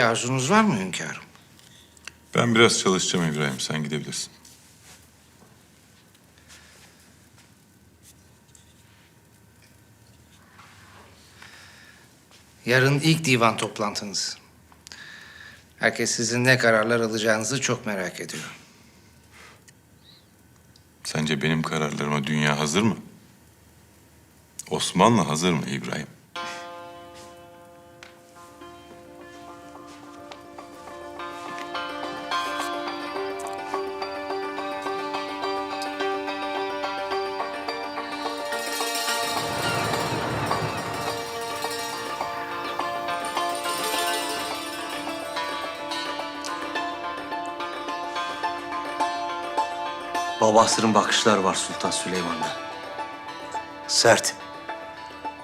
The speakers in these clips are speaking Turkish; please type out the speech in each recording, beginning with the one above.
Bir arzunuz var mı hünkârım? Ben biraz çalışacağım İbrahim. Sen gidebilirsin. Yarın ilk divan toplantınız. Herkes sizin ne kararlar alacağınızı çok merak ediyor. Sence benim kararlarıma dünya hazır mı? Osmanlı hazır mı İbrahim? Babasının bakışlar var Sultan Süleyman'da. Sert.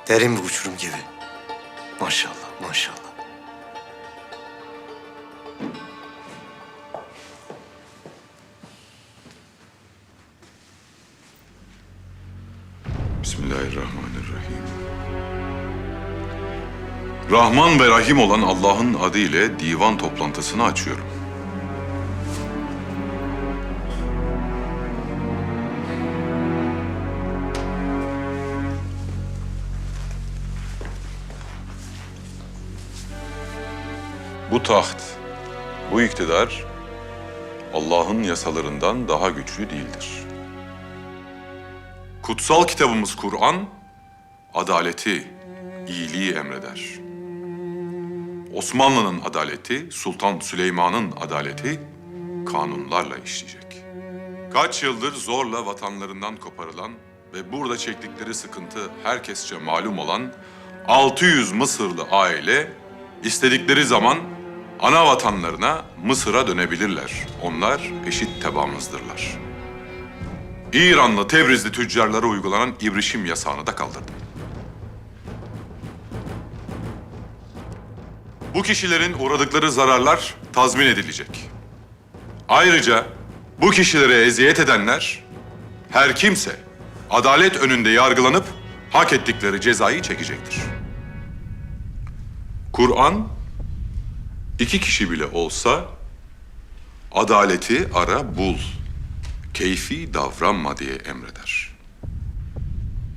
Derin bir uçurum gibi. Maşallah, maşallah. Bismillahirrahmanirrahim. Rahman ve Rahim olan Allah'ın adıyla divan toplantısını açıyorum. Taht, bu iktidar Allah'ın yasalarından daha güçlü değildir. Kutsal kitabımız Kur'an, adaleti, iyiliği emreder. Osmanlı'nın adaleti, Sultan Süleyman'ın adaleti kanunlarla işleyecek. Kaç yıldır zorla vatanlarından koparılan ve burada çektikleri sıkıntı herkesçe malum olan 600 Mısırlı aile istedikleri zaman ana vatanlarına Mısır'a dönebilirler. Onlar eşit tebamızdırlar. İranlı Tebrizli tüccarlara uygulanan ibrişim yasağını da kaldırdım. Bu kişilerin uğradıkları zararlar tazmin edilecek. Ayrıca bu kişilere eziyet edenler her kimse adalet önünde yargılanıp hak ettikleri cezayı çekecektir. Kur'an iki kişi bile olsa adaleti ara bul keyfi davranma diye emreder.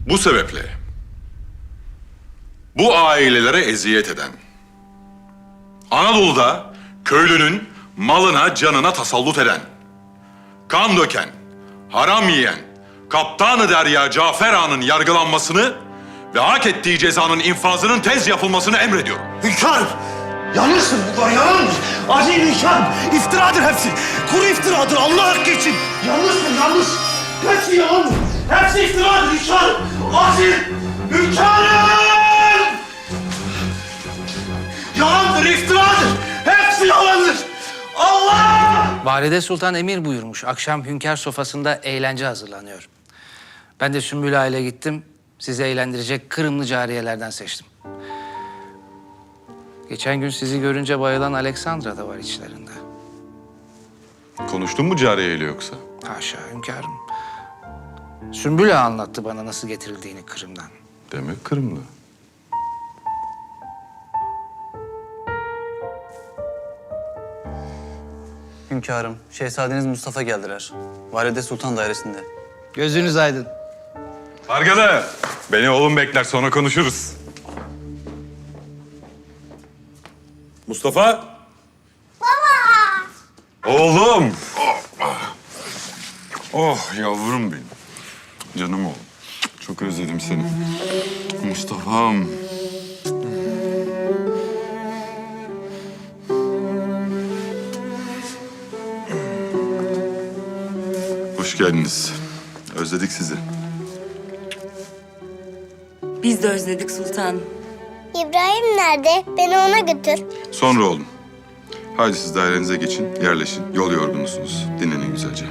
Bu sebeple bu ailelere eziyet eden, Anadolu'da köylünün malına canına tasallut eden, kan döken, haram yiyen, Kaptanı Derya Cafer Ağa'nın yargılanmasını ve hak ettiği cezanın infazının tez yapılmasını emrediyorum. Hünkârım! Yanlışsın bunlar yalandır. Acil hünkârım. İftiradır hepsi. Kuru iftiradır Allah hakkı için. Yanlışsın yanlış. Hepsi yalandır. Hepsi iftiradır hünkârım. Acil hünkârım! Yalandır, iftiradır. Hepsi yalandır. Allah! Valide Sultan emir buyurmuş. Akşam hünkâr sofasında eğlence hazırlanıyor. Ben de Sümbül Aile gittim. Sizi eğlendirecek Kırımlı cariyelerden seçtim. Geçen gün sizi görünce bayılan Aleksandra da var içlerinde. Konuştun mu cariyeyle yoksa? Haşa hünkârım. Sümbül Ağa anlattı bana nasıl getirildiğini Kırım'dan. Demek Kırımlı. Hünkârım, Şehzadeniz Mustafa geldiler. Valide Sultan dairesinde. Gözünüz aydın. Pargalı, beni oğlum bekler sonra konuşuruz. Mustafa. Baba. Oğlum. Oh, oh yavrum benim. Canım oğlum. Çok özledim seni. Mustafa'm. Hoş geldiniz. Özledik sizi. Biz de özledik sultanım. İbrahim nerede? Beni ona götür. Sonra oğlum. Hadi siz dairenize geçin, yerleşin. Yol yorgunusunuz. Dinlenin güzelce.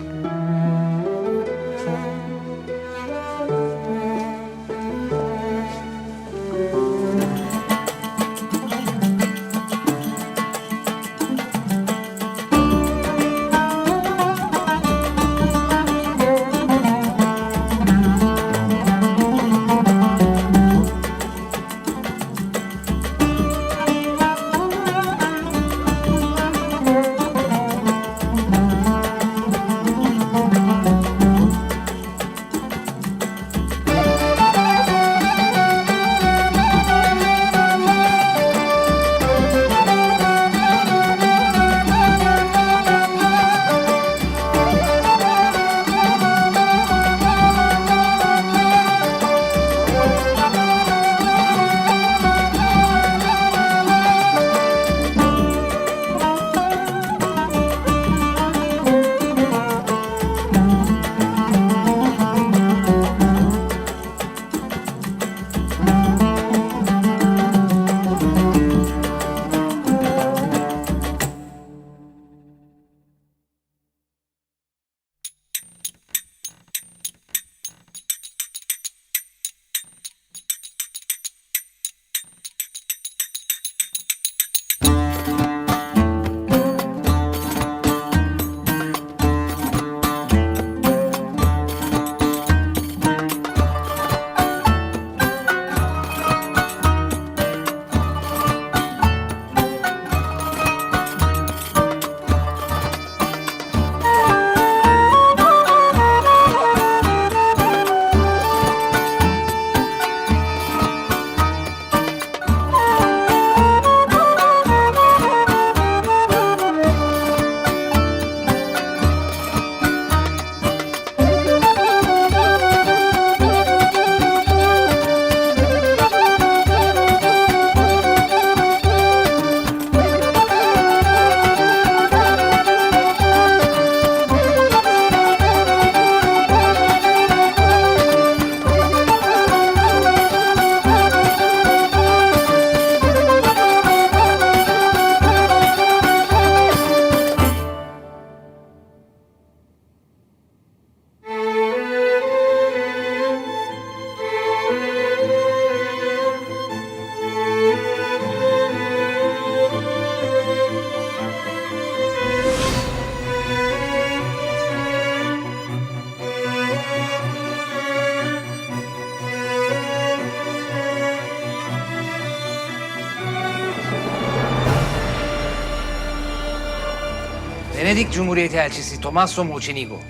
Venedik Cumhuriyeti elçisi Tommaso Mocenigo.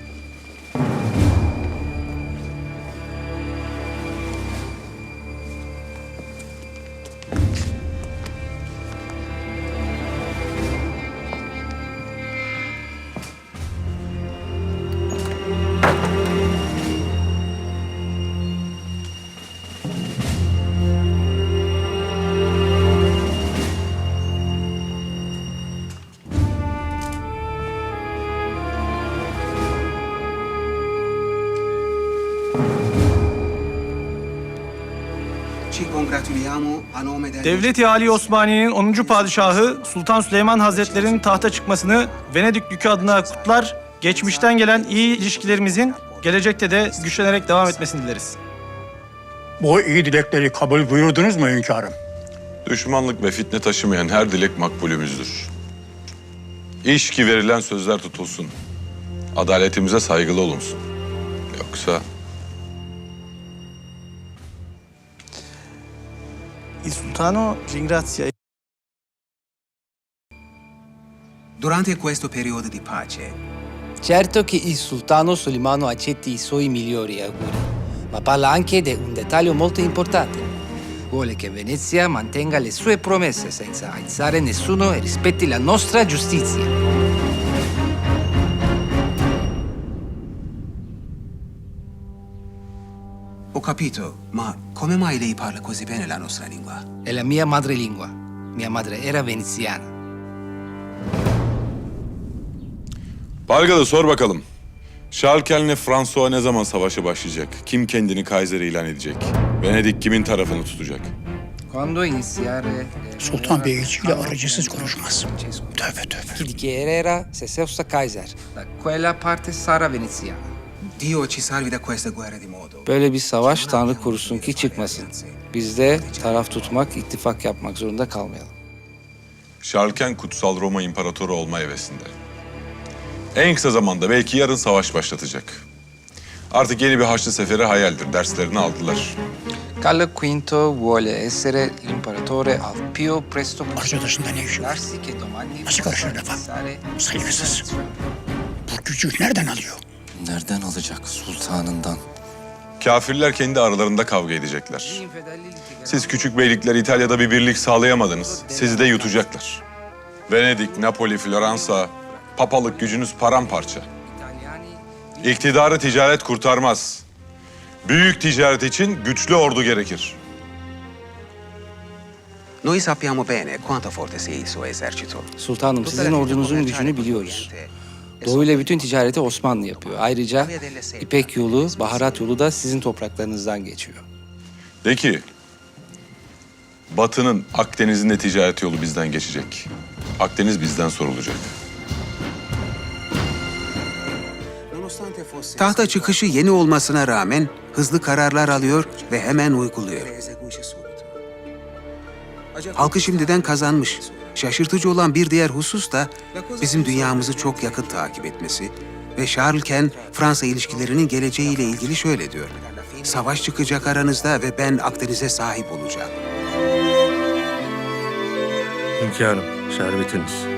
Devleti Ali Osmani'nin 10. padişahı Sultan Süleyman Hazretleri'nin tahta çıkmasını Venedik Dükü adına kutlar, geçmişten gelen iyi ilişkilerimizin gelecekte de güçlenerek devam etmesini dileriz. Bu iyi dilekleri kabul buyurdunuz mu hünkârım? Düşmanlık ve fitne taşımayan her dilek makbulümüzdür. İş ki verilen sözler tutulsun. Adaletimize saygılı olunsun. Yoksa Il sultano ringrazia Durante questo periodo di pace, Certo che il sultano Solimano accetti i suoi migliori auguri, ma parla anche di un dettaglio molto importante. Vuole che Venezia mantenga le sue promesse senza aizzare nessuno e rispetti la nostra giustizia. Ho capito, ma come mai lei parla così bene la nostra lingua? È la mia madrelingua. Mia madre era veneziana. Bargalı sor bakalım. Şarkel'le François ne zaman savaşa başlayacak? Kim kendini Kaiser ilan edecek? Venedik kimin tarafını tutacak? Quando iniziare... eh, Sultan Bey elçiyle aracısız konuşmaz. Tövbe tövbe. Chi dichiarerà se Seusa Kaiser. Da quella parte sarà veneziana. Dio ci salvi da questa guerra di modo. Böyle bir savaş Tanrı korusun ki çıkmasın. Biz de taraf tutmak, ittifak yapmak zorunda kalmayalım. Şarken kutsal Roma İmparatoru olma hevesinde. En kısa zamanda belki yarın savaş başlatacak. Artık yeni bir Haçlı seferi hayaldir. Derslerini aldılar. Carlo V vuole essere l'imperatore al più presto possibile. Arkadaşında ne işi var? Nasıl karışır lafa? Saygısız. Bu gücü nereden alıyor? Nereden alacak? Sultanından. Kafirler kendi aralarında kavga edecekler. Siz küçük beylikler İtalya'da bir birlik sağlayamadınız. Sizi de yutacaklar. Venedik, Napoli, Floransa, papalık gücünüz paramparça. İktidarı ticaret kurtarmaz. Büyük ticaret için güçlü ordu gerekir. Noi sappiamo bene quanto forte sia il suo esercito. Sultanım sizin ordunuzun gücünü biliyoruz. Doğu ile bütün ticareti Osmanlı yapıyor. Ayrıca İpek yolu, baharat yolu da sizin topraklarınızdan geçiyor. De ki, Batı'nın Akdeniz'in de ticaret yolu bizden geçecek. Akdeniz bizden sorulacak. Tahta çıkışı yeni olmasına rağmen hızlı kararlar alıyor ve hemen uyguluyor. Halkı şimdiden kazanmış. Şaşırtıcı olan bir diğer husus da bizim dünyamızı çok yakın takip etmesi ve Charlesken Fransa ilişkilerinin geleceğiyle ilgili şöyle diyor. Savaş çıkacak aranızda ve ben Akdeniz'e sahip olacağım. Hünkârım, şerbetiniz.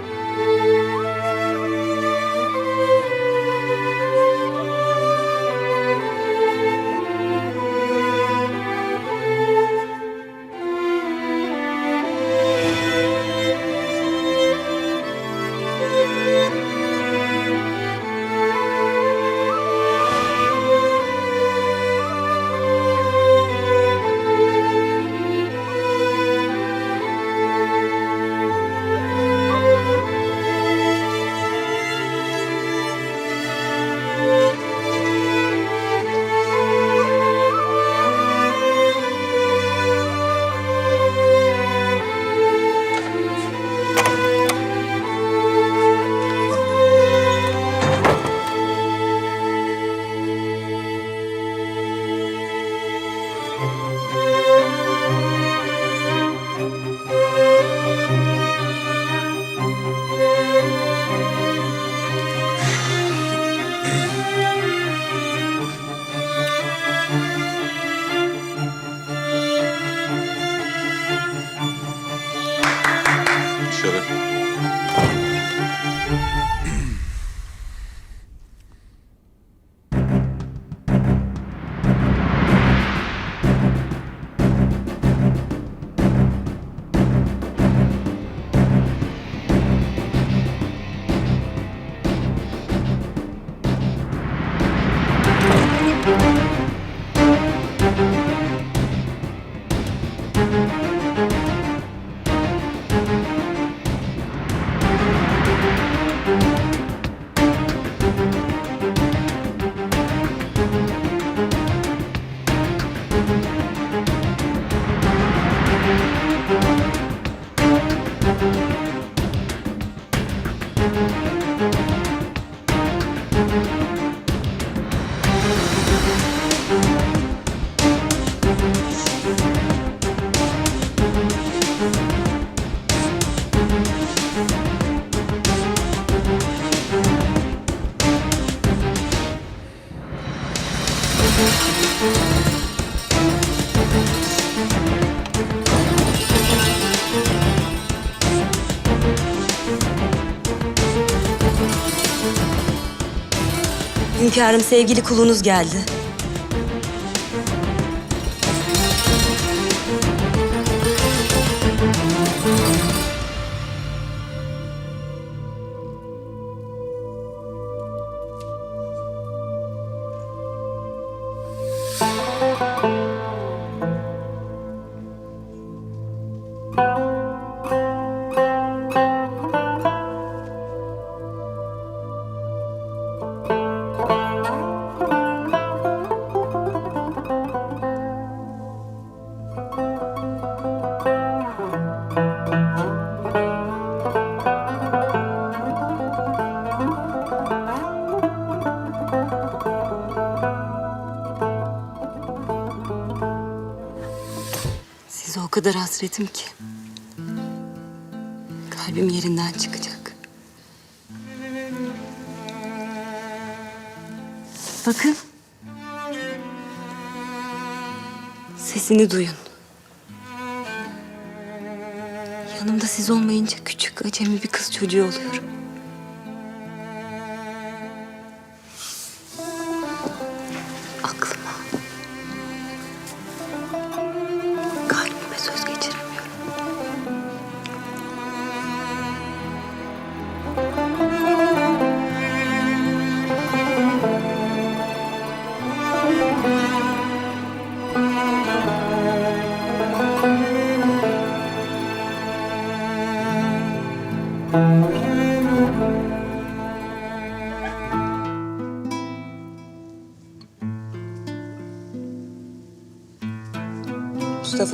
Hünkârım sevgili kulunuz geldi. Size o kadar hasretim ki. Kalbim yerinden çıkacak. Bakın. Sesini duyun. Yanımda siz olmayınca küçük acemi bir kız çocuğu oluyorum. Mustafa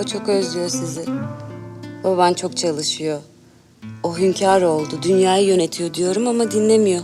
çok özlüyor sizi. Baban çok çalışıyor. O hünkâr oldu, dünyayı yönetiyor diyorum ama dinlemiyor.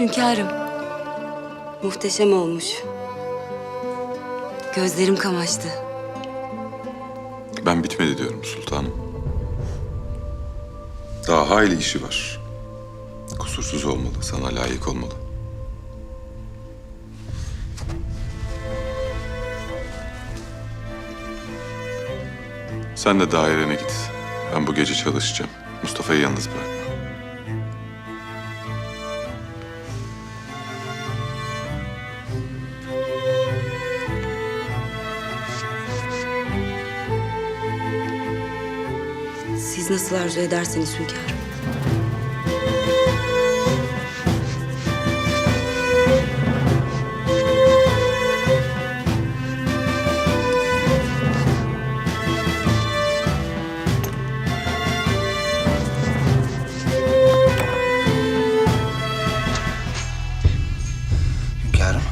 Bitmiş hünkârım. Muhteşem olmuş. Gözlerim kamaştı. Ben bitmedi diyorum sultanım. Daha hayli işi var. Kusursuz olmalı, sana layık olmalı. Sen de dairene git. Ben bu gece çalışacağım. Mustafa'yı yalnız bırakma. Siz nasıl arzu ederseniz hünkârım. Hünkârım.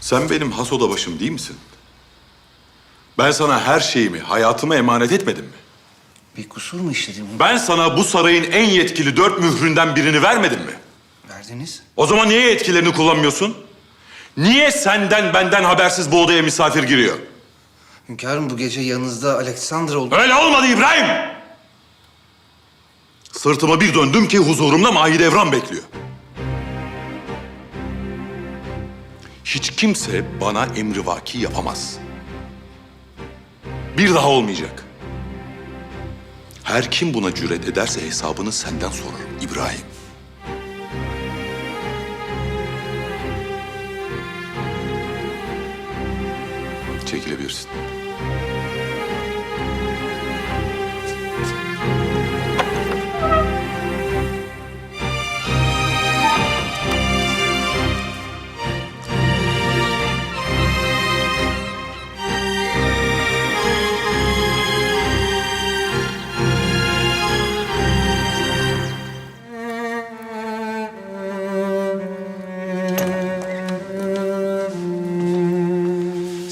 Sen benim has oda başım değil misin? Ben sana her şeyimi, hayatımı emanet etmedim mi? Bir kusur mu işledim? Ben sana bu sarayın en yetkili dört mühründen birini vermedim mi? Verdiniz. O zaman niye yetkilerini kullanmıyorsun? Niye senden benden habersiz bu odaya misafir giriyor? Hünkârım bu gece yanınızda Alexander oldu. Öyle olmadı İbrahim! Sırtıma bir döndüm ki huzurumda Mahidevran bekliyor. Hiç kimse bana emrivaki yapamaz. Bir daha olmayacak. Her kim buna cüret ederse hesabını senden sorarım İbrahim. Çekilebilirsin.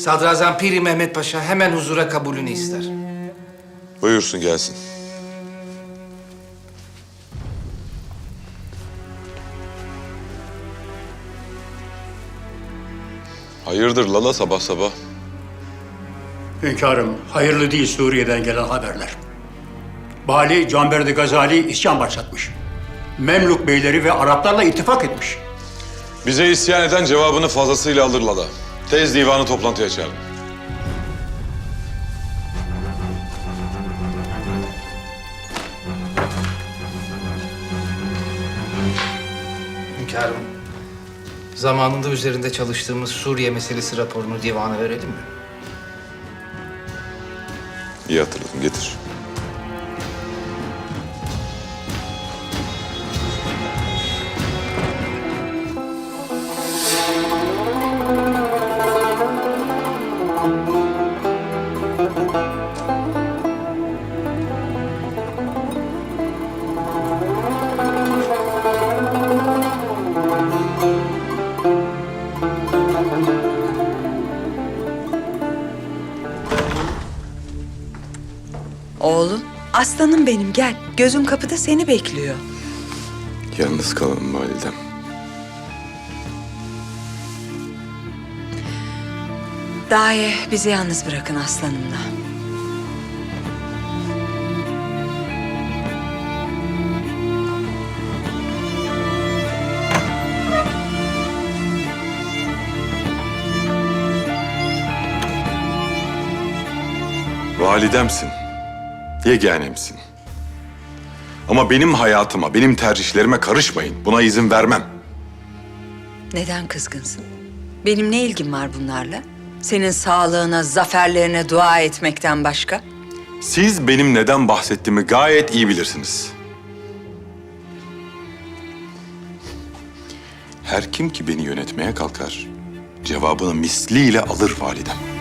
Sadrazam Piri Mehmet Paşa hemen huzura kabulünü ister. Buyursun gelsin. Hayırdır Lala sabah sabah? Hünkârım, hayırlı değil Suriye'den gelen haberler. Bali Canberdi Gazali isyan başlatmış. Memluk beyleri ve Araplarla ittifak etmiş. Bize isyan eden cevabını fazlasıyla alır Lala. Tez divanı toplantıya çağırın. Hünkârım, zamanında üzerinde çalıştığımız Suriye meselesi raporunu divana verelim mi? İyi hatırladın getir. Aslanım benim gel. Gözüm kapıda seni bekliyor. Yalnız kalalım validem. Daye bizi yalnız bırakın aslanımla. Validemsin. Yeganemsin. Ama benim hayatıma, benim tercihlerime karışmayın. Buna izin vermem. Neden kızgınsın? Benim ne ilgim var bunlarla? Senin sağlığına, zaferlerine dua etmekten başka? Siz benim neden bahsettiğimi gayet iyi bilirsiniz. Her kim ki beni yönetmeye kalkar, cevabını misliyle alır validem.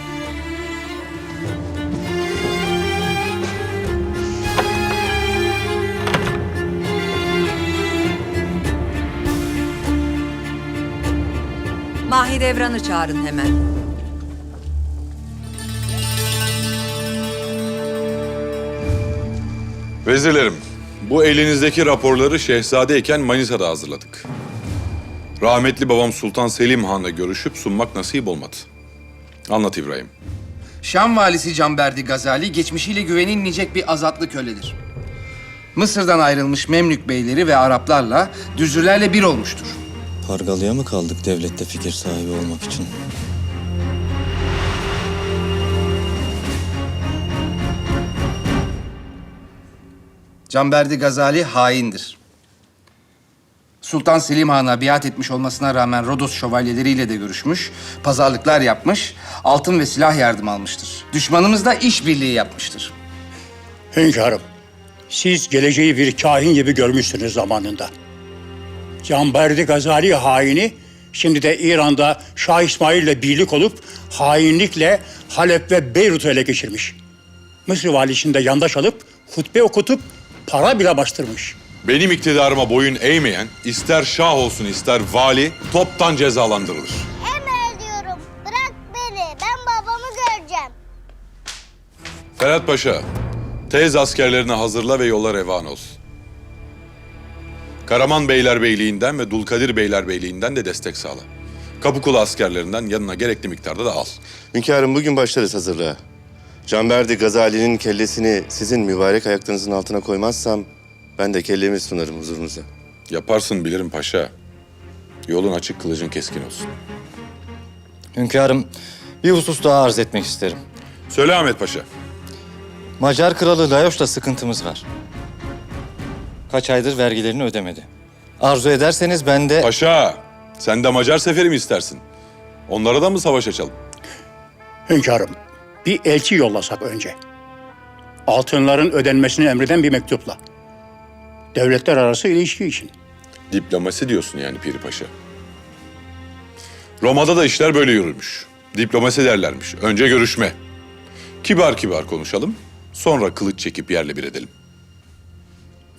Mahidevran'ı çağırın hemen. Vezirlerim, bu elinizdeki raporları şehzadeyken Manisa'da hazırladık. Rahmetli babam Sultan Selim Han'la görüşüp sunmak nasip olmadı. Anlat İbrahim. Şam valisi Canberdi Gazali geçmişiyle güvenilmeyecek bir azatlı köledir. Mısır'dan ayrılmış Memlük beyleri ve Araplarla düzülerle bir olmuştur. Pargalıya mı kaldık devlette fikir sahibi olmak için? Canberdi Gazali haindir. Sultan Selim Han'a biat etmiş olmasına rağmen Rodos şövalyeleriyle de görüşmüş, pazarlıklar yapmış, altın ve silah yardım almıştır. Düşmanımızla işbirliği yapmıştır. Hünkârım, siz geleceği bir kahin gibi görmüşsünüz zamanında. Canberdi Gazali haini, şimdi de İran'da Şah İsmail'le birlik olup hainlikle Halep ve Beyrut'u ele geçirmiş. Mısır valisinde yandaş alıp hutbe okutup para bile bastırmış. Benim iktidarıma boyun eğmeyen, ister şah olsun ister vali, toptan cezalandırılır. Emrediyorum. Bırak beni. Ben babamı göreceğim. Ferhat Paşa, tez askerlerini hazırla ve yolla revan olsun. Karaman Beylerbeyliğinden ve Dulkadir Beylerbeyliğinden de destek sağla. Kapıkulu askerlerinden yanına gerekli miktarda da al. Hünkârım bugün başlarız hazırlığa. Canberdi Gazali'nin kellesini sizin mübarek ayaklarınızın altına koymazsam... ...ben de kellemi sunarım huzurunuza. Yaparsın bilirim paşa. Yolun açık, kılıcın keskin olsun. Hünkârım, bir husus daha arz etmek isterim. Söyle Ahmet Paşa. Macar kralı Layoş'la sıkıntımız var. Kaç aydır vergilerini ödemedi. Arzu ederseniz ben de... Paşa, sen de Macar seferi mi istersin? Onlara da mı savaş açalım? Hünkârım, bir elçi yollasak önce. Altınların ödenmesini emreden bir mektupla. Devletler arası ilişki için. Diplomasi diyorsun yani Piri Paşa. Roma'da da işler böyle yürümüş. Diplomasi derlermiş. Önce görüşme. Kibar kibar konuşalım. Sonra kılıç çekip yerle bir edelim.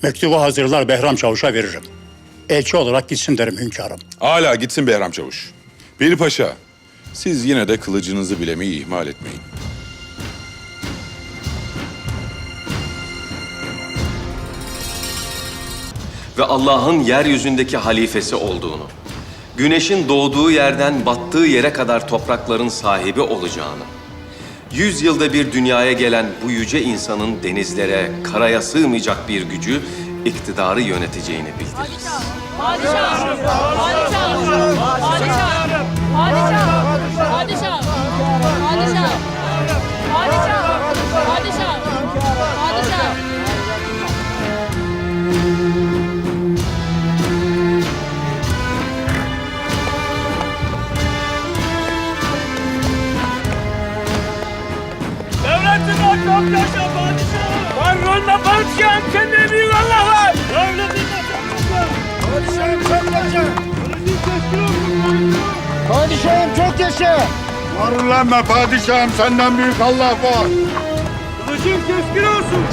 Mektubu hazırlar Behram Çavuş'a veririm. Elçi olarak gitsin derim hünkârım. Hala gitsin Behram Çavuş. Piri Paşa, Siz yine de kılıcınızı bilemeyi ihmal etmeyin. ve Allah'ın yeryüzündeki halifesi olduğunu, güneşin doğduğu yerden battığı yere kadar toprakların sahibi olacağını, yüz yılda bir dünyaya gelen bu yüce insanın denizlere, karaya sığmayacak bir gücü, iktidarı yöneteceğini bildiririz. Padişahım! Padişahım! Padişahım! Padişahım! Padişahım! Padişahım çok yaşa. Varlanma padişahım senden büyük Allah var. Kılıcın keskin olsun.